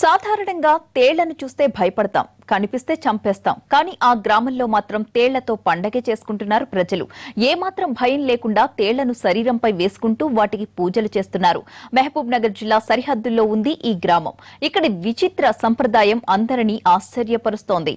సాధారణంగా తేళ్ళను చూస్తే భయపడతాం కనిపిస్తే చంపేస్తాం. కానీ ఆ గ్రామంలో మాత్రం తేళ్ళతో పండగే చేసుకుంటున్నారు ప్రజలు. ఏమాత్రం భయం లేకుండా తేళ్ళను శరీరంపై వేసుకుంటూ వాటికి పూజలు చేస్తున్నారు. మహబూబ్ నగర్ జిల్లా సరిహద్దుల్లో ఉంది ఈ గ్రామం. ఇక్కడి విచిత్ర సంప్రదాయం అందరినీ ఆశ్చర్యపరుస్తోంది.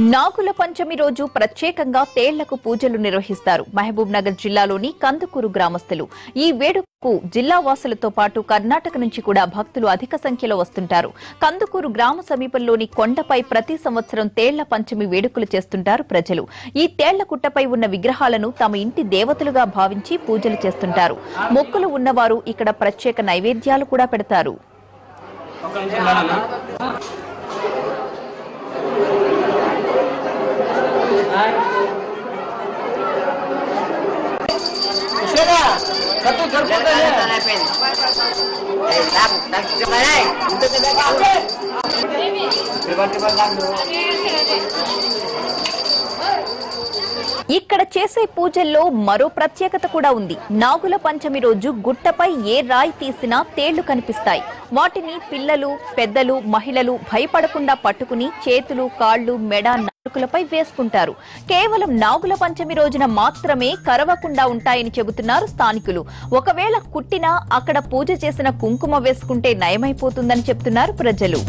నాగుల పంచమి రోజు ప్రత్యేకంగా తేళ్ళకు పూజలు నిర్వహిస్తారు. మహబూబ్ నగర్ జిల్లాలోని కందుకూరు గ్రామస్తులు. ఈ వేడుకకు జిల్లా వాసులతో పాటు కర్ణాటక నుంచి కూడా భక్తులు అధిక సంఖ్యలో వస్తుంటారు. కందుకూరు గ్రామ సమీపంలోని కొండపై ప్రతి సంవత్సరం తేళ్ళ పంచమి వేడుకలు చేస్తుంటారు ప్రజలు. ఈ తేళ్ళ కుట్టపై ఉన్న విగ్రహాలను తమ ఇంటి దేవతలుగా భావించి పూజలు చేస్తుంటారు. మొక్కులు ఉన్నవారు ఇక్కడ ప్రత్యేక నైవేద్యాలు కూడా పెడతారు. ఇక్కడ చేసే పూజల్లో మరో ప్రత్యేకత కూడా ఉంది. నాగుల పంచమి రోజు గుట్టపై ఏ రాయి తీసినా తేళ్ళు కనిపిస్తాయి. వాటిని పిల్లలు పెద్దలు మహిళలు భయపడకుండా పట్టుకుని చేతులు కాళ్ళు మెడ నాలుకలపై వేసుకుంటారు. కేవలం నాగుల పంచమి రోజున మాత్రమే కరవకుండా ఉంటాయని చెబుతున్నారు స్థానికులు. ఒకవేళ కుట్టినా అక్కడ పూజ చేసిన కుంకుమ వేసుకుంటే నయమైపోతుందని చెప్తున్నారు ప్రజలు.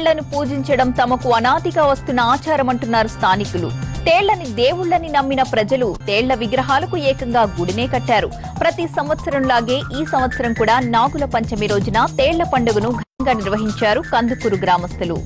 తేళ్ళను పూజించడం తమకు అనాదిగా వస్తున్న ఆచారమంటున్నారు స్థానికులు. తేళ్ళని దేవుళ్ళని నమ్మిన ప్రజలు తేళ్ళ విగ్రహాలకు ఏకంగా గుడినే కట్టారు. ప్రతి సంవత్సరంలాగే ఈ సంవత్సరం కూడా నాగుల పంచమి రోజున తేళ్ళ పండుగను ఘనంగా నిర్వహించారు కందుకూరు గ్రామస్తులు.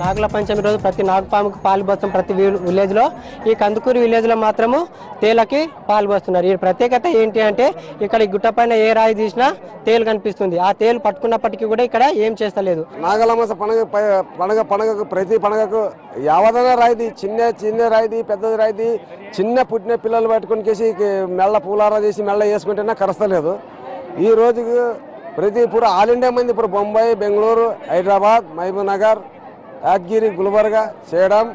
నాగుల పంచమి రోజు ప్రతి నాగపాముకు పాలు పోస్తాం ప్రతి విలేజ్లో. ఈ కందుకూరు విలేజ్లో మాత్రము తేలకి పాలు పోస్తున్నారు. ఈ ప్రత్యేకత ఏంటి అంటే ఇక్కడ ఈ గుట్ట పైన ఏ రాయి తీసినా తేలు కనిపిస్తుంది. ఆ తేలు పట్టుకున్నప్పటికీ కూడా ఇక్కడ ఏం చేస్తలేదు. నాగలమాస పండుగ పండగ పండగకు ప్రతి పండగకు యావదన రాయిది చిన్న చిన్న రాయిది పెద్దది రాయిది చిన్న పుట్టిన పిల్లలు పట్టుకొని కేసి మెల్ల పూలారా చేసి మెల్ల వేసుకుంటేనే కరస్తలేదు. ఈ రోజుకు ప్రతి ఇప్పుడు ఆల్ ఇండియా మంది ఇప్పుడు బొంబాయి బెంగళూరు హైదరాబాద్ మహబూబ్ నగర్ యాదగిరి గుల్బర్గా చేయడం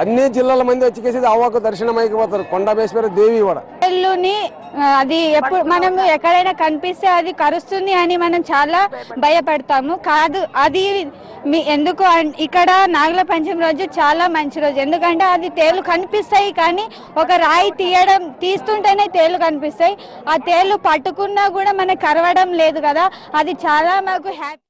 అన్ని జిల్లాల మంది వచ్చి కేసి అవ్వకు దర్శనం అయిపోతారు కొండమేశ్వర దేవి కూడా. అది ఎప్పుడు మనం ఎక్కడైనా కనిపిస్తే అది కరుస్తుంది అని మనం చాలా భయపడతాము. కాదు అది మీ ఎందుకు ఇక్కడ నాగుల పంచమి రోజు చాలా మంచి రోజు. ఎందుకంటే అది తేలు కనిపిస్తాయి కానీ ఒక రాయి తీయడం తీస్తుంటేనే తేలు కనిపిస్తాయి. ఆ తేలు పట్టుకున్నా కూడా మనకు కరవడం లేదు కదా. అది చాలా మాకు హ్యాపీ